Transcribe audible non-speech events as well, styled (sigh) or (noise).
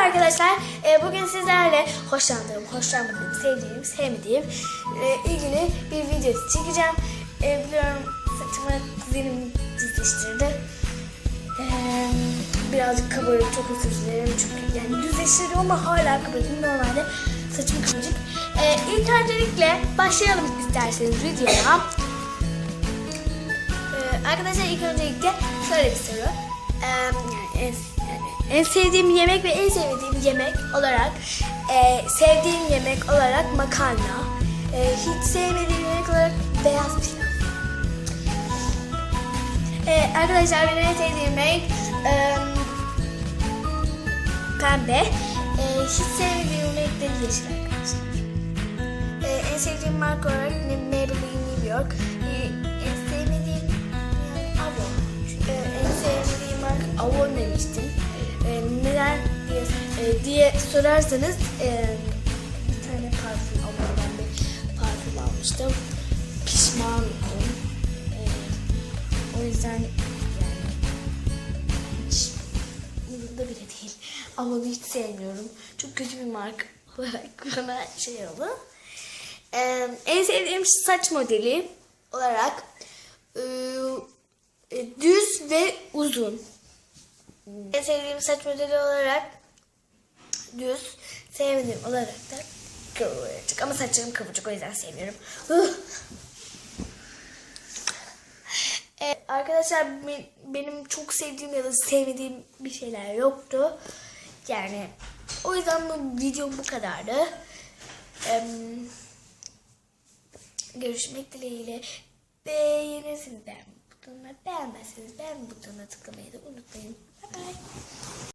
arkadaşlar. Ee, bugün sizlerle hoşlandığım, hoşlanmadığım, sevdiğim, sevmediğim e, ilgili bir video çekeceğim. Ee, biliyorum saçımı kuzenim düzleştirdi. Ee, birazcık kabarık, çok özür dilerim. Çünkü yani düzleştirdi ama hala kabarık. Normalde saçım kıvırcık. Ee, ilk öncelikle başlayalım isterseniz videoya. Arkadaşlar ilk öncelikle şöyle bir soru. Yani en, sevdiğim yemek ve en sevmediğim yemek olarak e, sevdiğim yemek olarak makarna. E, hiç sevmediğim yemek olarak beyaz pilav. E, arkadaşlar benim en sevdiğim renk e, pembe. E, hiç sevmediğim renk de yeşil arkadaşlar. E, en sevdiğim marka olarak Maybelline New York. E, en sevmediğim yani Avon. E, en sevmediğim marka Avon demiştim. E, diye, e, sorarsanız e, bir tane parfüm Avon'dan bir parfüm almıştım. Pişmanım. E, o yüzden yani hiç umurumda bile değil. Ama hiç sevmiyorum. Çok kötü bir marka (laughs) olarak bana şey oldu. Ee, en sevdiğim saç modeli olarak e, e, düz ve uzun. En sevdiğim saç modeli olarak düz, sevmediğim olarak da kıvırcık. Ama saçlarım kıvırcık o yüzden sevmiyorum. (laughs) Ee, arkadaşlar be- benim çok sevdiğim ya da sevmediğim bir şeyler yoktu. Yani o yüzden bu video bu kadardı. Em, görüşmek dileğiyle. Beğenirsiniz beğen butonuna, beğenmezseniz beğen butonuna tıklamayı da unutmayın. Bye bye.